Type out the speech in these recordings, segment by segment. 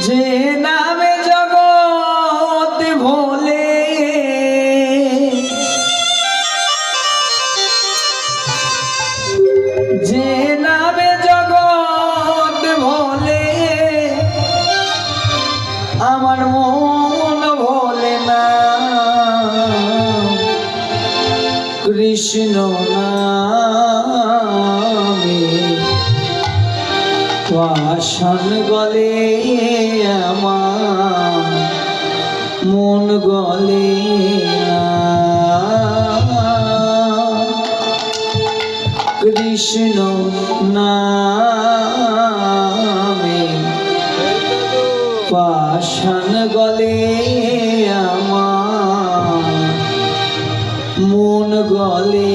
যে নামে জগৎ ভোলে। যে নামে জগৎ ভোলে। আমার মন ভোলে না। কৃষ্ণ নামে পাশান গলে আমার মন গলে কৃষ্ণ নামে পাশান গলে আমার মন গলে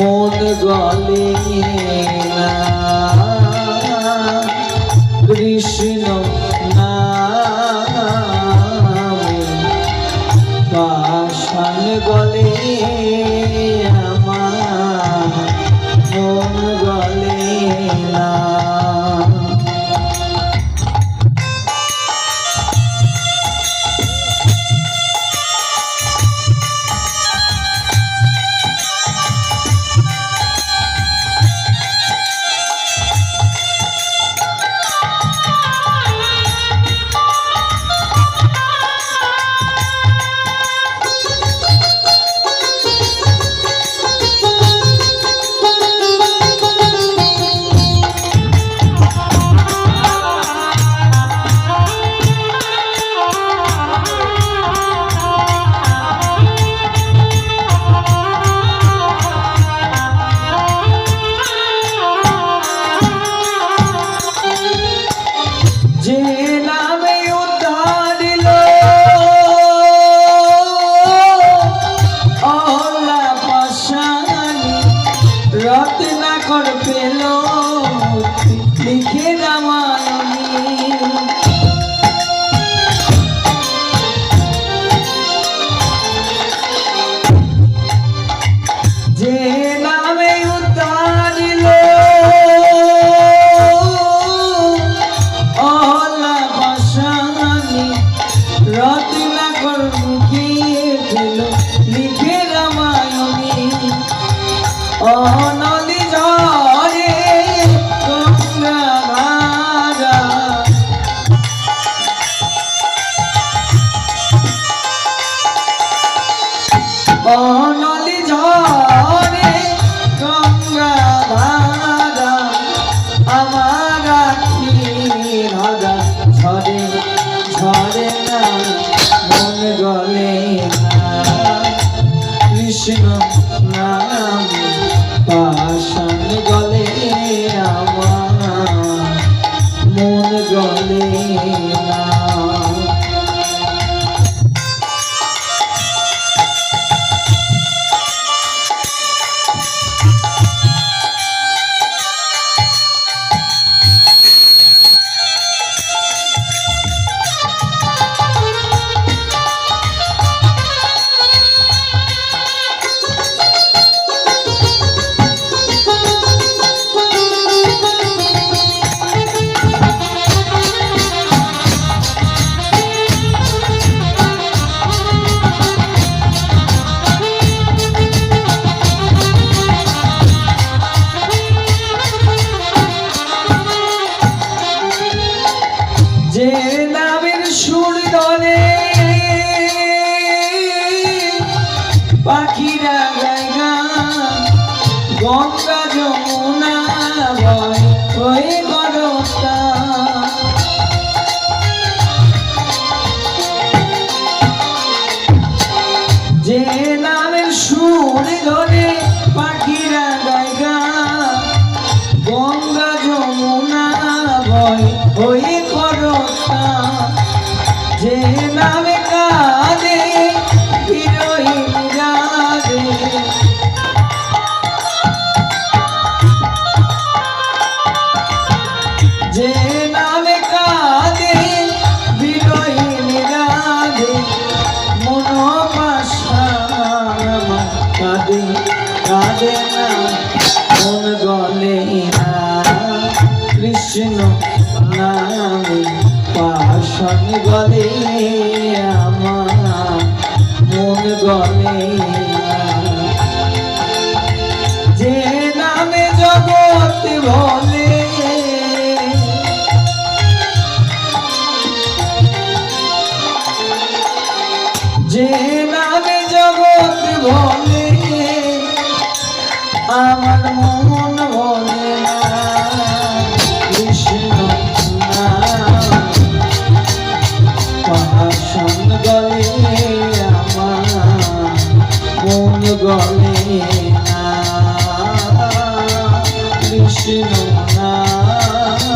মন গলে কৃষ্ণ যে কৃষ্ণ নাম পাশান গলে আমার মন গলে না। পাখিরা গায় গঙ্গা যমুনা বয় গরতা যে নামের সুর ধরে পাখিরা গায় গঙ্গা যমুনা ভয় ওই করতা যে নামে কাঁদে না মন গলে না কৃষ্ণ নামে পাশন গলে আমার মন গলে যে নামে জগৎ বলে যে আমার মন বলে না। কৃষ্ণ পাশন গলে আমার মন গলে না কৃষ্ণ নামে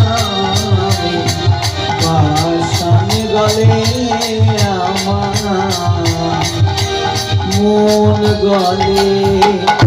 পাশন গলে আমার। মন গলে না